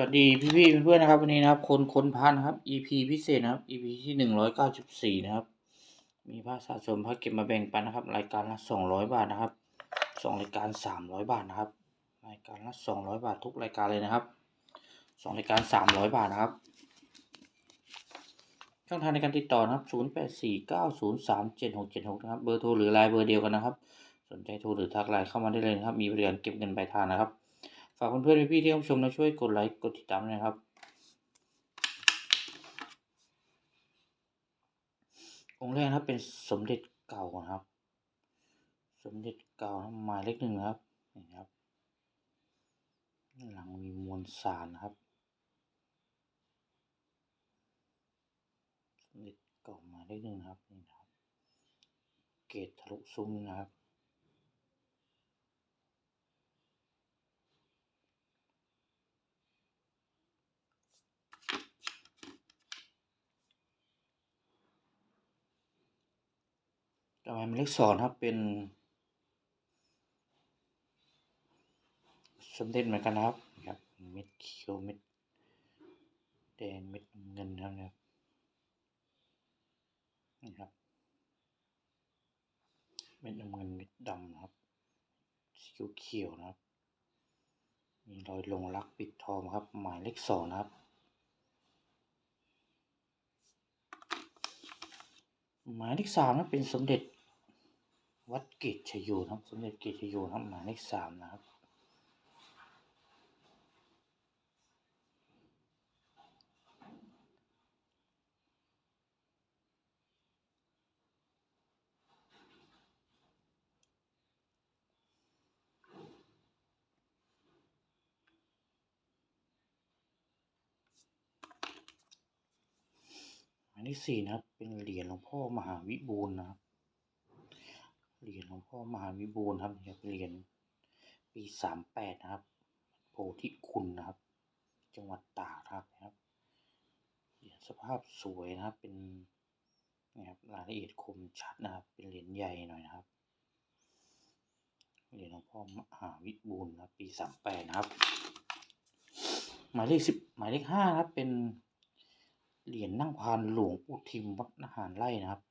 วัสดีพี่พี่เพื่อนๆนะครับ วันนี้นะครับ คนคนพานะครับ EP พิเศษนะครับ EP ที่หนึ่งร้อยเก้าสิบสี่นะครับ มีผ้าสะสมผ้าเก็บมาแบ่งปันนะครับ รายการละสองร้อยบาทนะครับสองรายการสามร้อยบาทนะครับ รายการละสองร้อยบาททุกรายการเลยนะครับสองรายการสามร้อยบาทนะครับช่องทางในการติดต่อนะครับศูนย์แปดสี่เก้าศูนย์สามเจ็ดหกเจ็ดหกนะครับเบอร์โทรหรือไลน์เบอร์เดียวกันนะครับ สนใจโทรหรือทักไลน์เข้ามาได้เลยนะครับ มีบริการเก็บเงินปลายทางนะครับ ฝากเพื่อนๆพี่ๆที่เข้าชมนะช่วยกดไลค์กดติดตามนะครับ องค์แรกนะครับเป็นสมเด็จเก่านะครับ สมเด็จเก่าหมายเลขหนึ่งนะครับนี่นะครับหลังมีมวลสารนะครับสมเด็จเก่าหมายเลขหนึ่งนะครับนี่นะครับ เกตทะลุซุ้มนะครับ ต่อไปหมายเลขสองครับเป็นสมเด็จเหมือนกันนะครับนะครับเม็ดเขียวเม็ดแดงเม็ดเงินนะครับนี่ครับเม็ดน้ำเงินเม็ดดำนะครับสีเขียวนะครับมีรอยลงรักปิดทองครับ หมายเลขสองนะครับหมายเลขสามนะเป็นสมเด็จ วัดเกตชโยนะครับ สมเด็จเกตชโยนะครับหมายเลขสามนะครับ หมายเลขสี่นะครับ เป็นเหรียญหลวงพ่อมหาวิบูลนะครับ เหรียญหลวงพ่อมหาวิบูลครับนี่ครับเหรียญปีสามแปดนะครับ โพธิคุณนะครับ จังหวัดตากนะครับนะครับเหรียญสภาพสวยนะครับ เป็นนะครับรายละเอียดคมชัดนะครับ เป็นเหรียญใหญ่หน่อยนะครับ เหรียญหลวงพ่อมหาวิบูลนะปีสามแปดนะครับ หมายเลขสิบหมายเลขห้านะครับ เป็นเหรียญนั่งพานหลวงปู่ทิมวัดนหารไร่นะครับ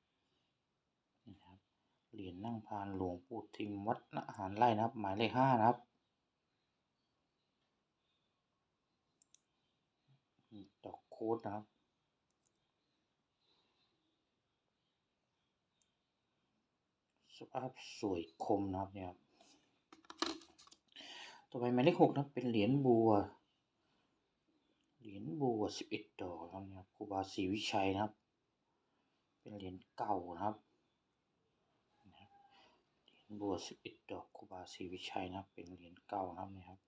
เหรียญนั่งพานหลวงปู่ทิมวัดนาหารไร่นะครับ หมายเลขห้านะครับ ดอกโคดนะครับ สภาพสวยคมนะครับเนี่ยครับต่อไปหมายเลขหกนะเป็นเหรียญบัว เหรียญบัวสิบเอ็ดดอกนะครับครับครูบาศรีวิชัยนะครับ เป็นเหรียญเก่านะครับ บัวสิบเอ็ดดอกครูบาศรีวิชัยนะครับ เป็นเหรียญเก่านะครับนี่ครับ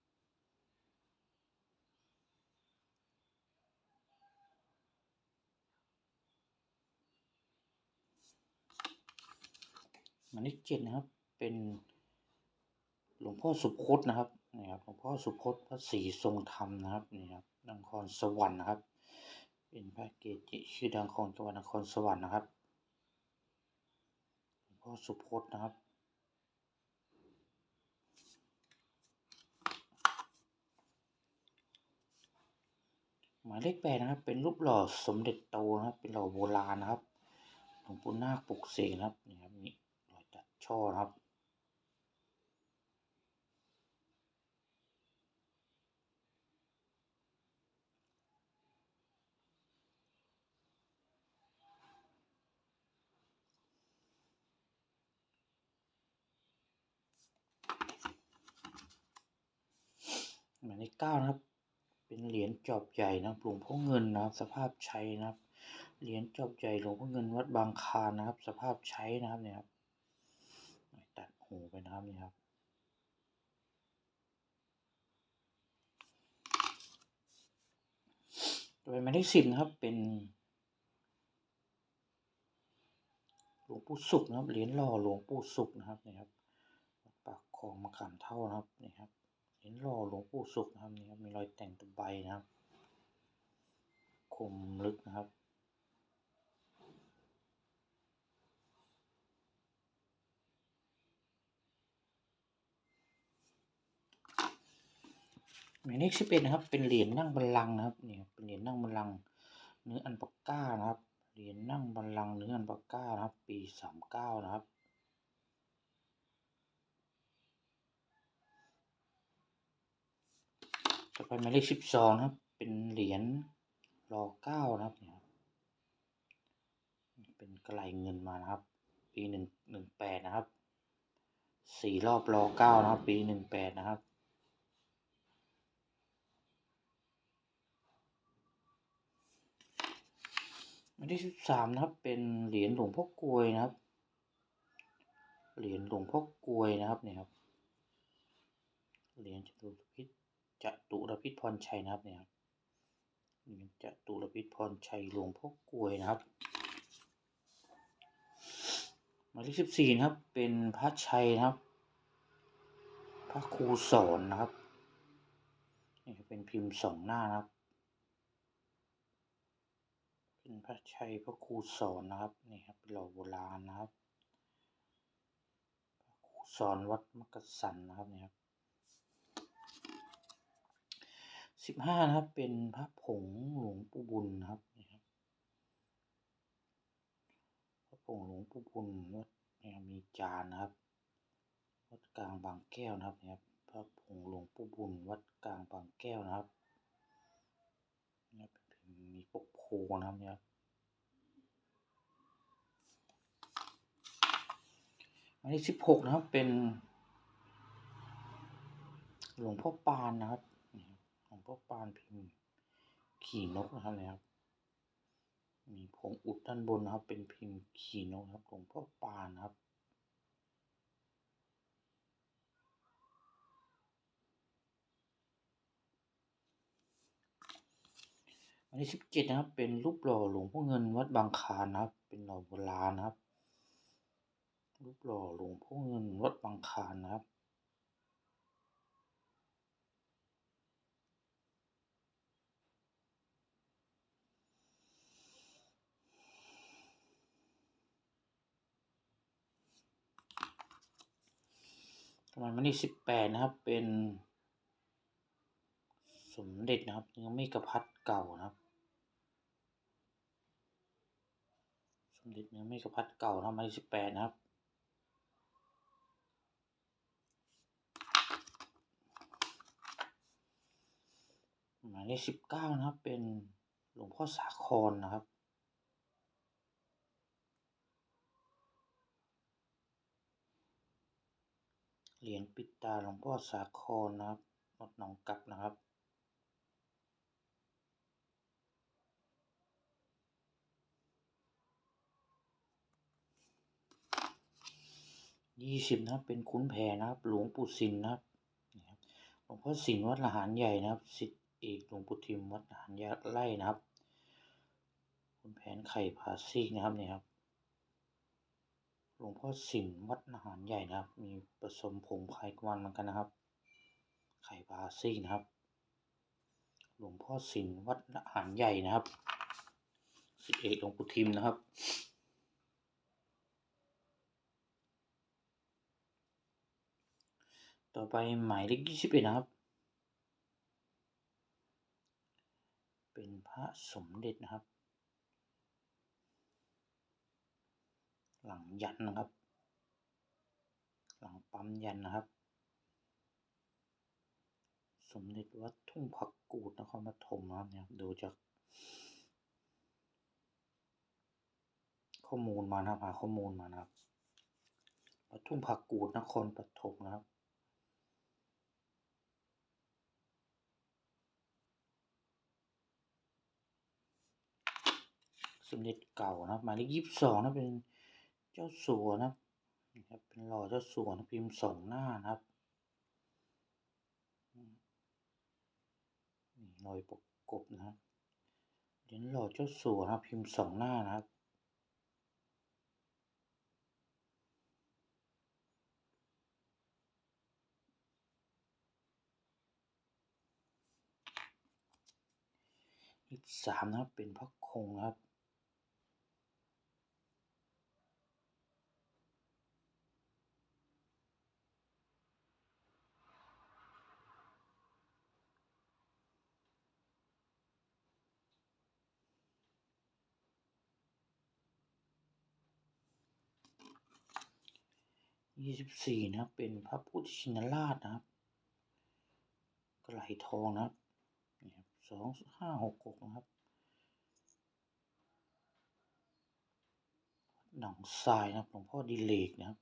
หมายเลขเจ็ดนะครับ เป็นหลวงพ่อสุพจน์นะครับนี่ครับหลวงพ่อสุพจน์พระศรีทรงธรรมนะครับนี่ครับนครสวรรค์นะครับ เป็นพระเกจิชื่อดังของจังหวัดนครสวรรค์นะครับหลวงพ่อสุพจน์นะครับายเลขแปดนะครับ เป็นรูปหล่อสมเด็จโตนะครับ เป็นหล่อโบราณนะครับหลวงปู่นาคปลุกเสกนะครับนี่ครับนี่รอยตัดช่อนะครับหมายเลขเก้านะครับ เป็นเหรียญจอบใหญ่นะครับหลวงพ่อเงินนะครับ สภาพใช้นะครับ เหรียญจอบใหญ่หลวงพ่อเงินวัดบางคานนะครับ สภาพใช้นะครับเนี่ยครับตัดหูไปนะครับนี่ครับต่อไปหมายเลขสิบนะครับเป็นหลวงปู่สุขนะครับเหรียญหล่อหลวงปู่สุขนะครับนี่ครับปากคลองมะขามเท่านะครับนี่ครับ เหรียญหล่อหลวงปู่สุขนะครับนี่ครับมีรอยแต่งตะไบนะครับ คมลึกนะครับ หมายเลขสิบเอ็ดนะครับ เป็นเหรียญนั่งบัลลังก์นะครับเนี่ครับเป็นเหรียญนั่งบัลลังก์เนื้ออันปาก้านะครับ เหรียญนั่งบัลลังก์เนื้ออันปาก้านะครับ ปีสามเก้านะครับ ต่อไปหมายเลขสิบสองนะครับ เป็นเหรียญรอเก้านะครับเนี่ยครับเป็นกระไหลเงินมานะครับ ปีหนึ่งหนึ่งแปดนะครับสี่รอบรอเก้านะครับ ปีหนึ่งแปดนะครับหมายเลขสิบสามนะครับ เป็นเหรียญหลวงพ่อกลวยนะครับ เหรียญหลวงพ่อกลวยนะครับเนี่ยครับ เหรียญจตุรพิษ จตุรพิษพรชัยนะครับเนี่ยครับเหรียญจตุรพิษพรชัยหลวงพ่อกลวยนะครับหมายเลขสิบสี่นะครับ เป็นพระชัยนะครับ พระครูสอนนะครับนี่เป็นพิมพ์สองหน้านะครับ เป็นพระชัยพระครูสอนนะครับนี่ครับเป็นหล่อโบราณนะครับ พระครูสอนวัดมักกะสันนะครับเนี่ยครับ สิบห้านะครับ เป็นพระผงหลวงปู่บุญนะครับนี่ครับพระผงหลวงปู่บุญวัดเนี่ยมีจานนะครับ วัดกลางบางแก้วนะครับนี่ครับพระผงหลวงปู่บุญวัดกลางบางแก้วนะครับนี่เป็นมีปกโพนะครับเนี่ยครับอันที่สิบหกนะครับเป็นหลวงพ่อปานนะครับ นี่ครับหลวงปานพิมพ์ ขี่นกนะครับเนี่ยครับ มีผงอุดด้านบนนะครับ เป็นพิมพ์ขี่นกครับหลวงพ่อปานครับอันที่สิบเจ็ดนะครับ เป็นรูปหล่อหลวงพ่อเงินวัดบางคานนะครับ เป็นหล่อโบราณนะครับ รูปหล่อหลวงพ่อเงินวัดบางคานนะครับ ประมาณวันที่สิบแปดนะครับ เป็น สมเด็จนะครับเนื้อเมกะพัดเก่านะครับ สมเด็จเนื้อเมกะพัดเก่านะวันที่สิบแปดนะครับหมายเลขสิบเก้านะครับ เป็นหลวงพ่อสาครนะครับ เหรียญปิดตาหลวงพ่อสาครนะครับวัดหนองกักนะครับ ยี่สิบนะครับ เป็นคุ้นแผนะครับ หลวงปู่สินนะครับ หลวงพ่อสินวัดละหารใหญ่นะครับ สิทธิเอกหลวงปู่ทิมวัดละหารไร่นะครับ คุณแผนไข่ผาซีกนะครับเนี่ยครับ หลวงพ่อสินวัดละหารใหญ่นะครับ มีผสมผงไข่กวนเหมือนกันนะครับ ไข่ผาซีกนะครับ หลวงพ่อสินวัดละหารใหญ่นะครับสิทธิเอกหลวงปู่ทิมนะครับต่อไปหมายเลขยี่สิบเอ็ดนะครับ เป็นพระสมเด็จนะครับ หลังยันนะครับ หลังปั๊มยันนะครับ สมเด็จวัดทุ่งผักกูดนครปฐมนะครับเนี่ยดูจาก ข้อมูลมานะครับหาข้อมูลมานะครับวัดทุ่งผักกูดนครปฐมนะครับสมเด็จเก่านะครับหมายเลขยี่สิบสองนะเป็น จ้าสัวนะครับนี่ครับ เป็นหล่อเจ้าสัวนะพิมพ์สองหน้านะครับนี่รอยปกกบนะครับเหรียญหล่อเจ้าสัวนะพิมพ์สองหน้านะครับยี่สิบสามนะครับเป็นพระคงนะครับ ยี่สิบสี่นะครับ เป็นพระพุทธชินราชนะครับกระไหลทองนะครับนี่ครับสองห้าหกหกนะครับหนองทรายนะครับหลวงพ่อดิเลกนะครับ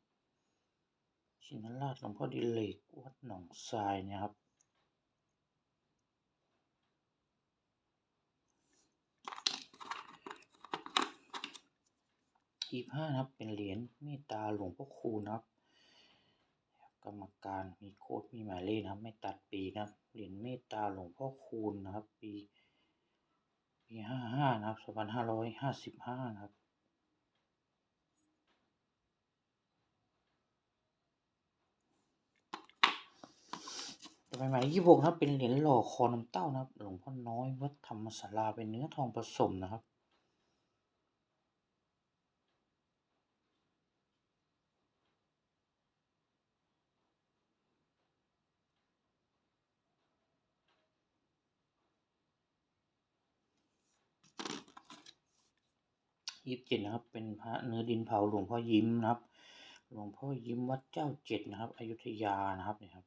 ชินราชหลวงพ่อดิเลกวัดหนองทรายนะครับยี่ห้านะครับเป็นเหรียญเมตตาหลวงพ่อคูนะครับ กรรมการมีโค้ดมีหมายเลขนะครับ ไม่ตัดปีนะครับเหรียญเมตตาหลวงพ่อคูณนะครับ ปีปีห้าห้านะครับสองพันห้าร้อยห้าสิบห้านะครับต่อไปหมายเลขยี่สิบหกนะครับเป็นเหรียญหล่อคอน้ำเต้านะครับ หลวงพ่อน้อยวัดธรรมศาลาเป็นเนื้อทองผสมนะครับ ยี่สิบเจ็ดนะครับ เป็นพระเนื้อดินเผาหลวงพ่อยิ้มนะครับ หลวงพ่อยิ้มวัดเจ้าเจ็ดนะครับ อยุธยานะครับเนี่ยครับ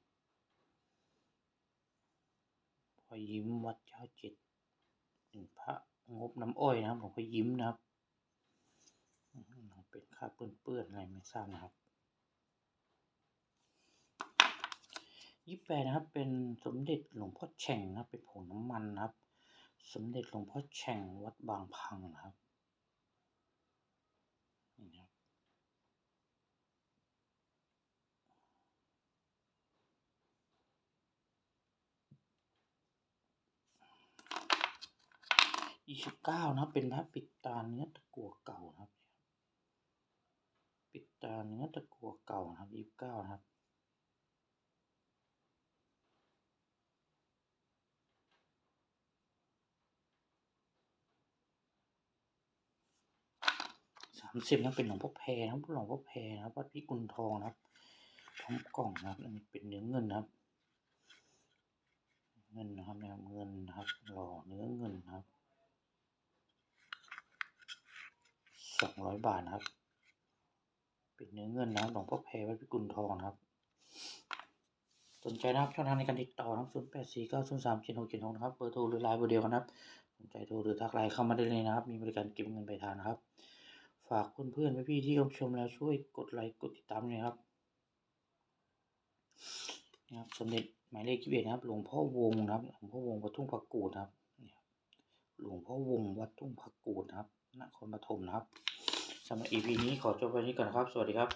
พ่อยิ้มวัดเจ้าเจ็ดเป็นพระงบน้ำอ้อยนะครับหลวงพ่อยิ้มนะครับเป็นค่าเปื้อนๆอะไรไม่ทราบนะครับยี่แปดนะครับ เป็นสมเด็จหลวงพ่อแฉ่งนะครับ เป็นผงน้ำมันนะครับ สมเด็จหลวงพ่อแฉ่งวัดบางพังนะครับนี่นะครับ ยี่สิบเก้านะเป็นพระปิดตาเนื้อตะกั่วเก่านะครับ ปิดตาเนื้อตะกั่วเก่านะครับยี่สิบเก้านะครับสามสิบนะเป็นหลวงพ่อแพรนะครับหลวงพ่อแพรนะครับวัดพิกุลทองนะครับพร้อมกล่องนะครับอันนี้เป็นเนื้อเงินนะครับ เงินนะครับนะครับเงินนะครับหล่อเนื้อเงินนะครับ สองร้อยบาทนะครับ เป็นเนื้อเงินนะครับหลวงพ่อแพรวัดพิกุลทองนะครับ สนใจนะครับช่องทางในการติดต่อนะครับศูนย์แปดสี่เก้าศูนย์สามเจ็ดหกเจ็ดหกนะครับเบอร์โทรหรือไลน์เบอร์เดียวกันนะครับ สนใจโทรหรือทักไลน์เข้ามาได้เลยนะครับ มีบริการเก็บเงินปลายทางนะครับ ฝากเพื่อนๆพี่ๆที่รับชมแล้วช่วยกดไลค์กดติดตามด้วยครับนะครับสมเด็จหมายเลขยี่สิเอ็ดนะครับ หลวงพ่อวงนะครับ หลวงพ่อวงวัดทุ่งผักกูดนะครับหลวงพ่อวงวัดทุ่งผักกูดนะครับ นครปฐมนะครับสำหรับ EP นี้ขอจบไว้นี้ก่อนครับ สวัสดีครับ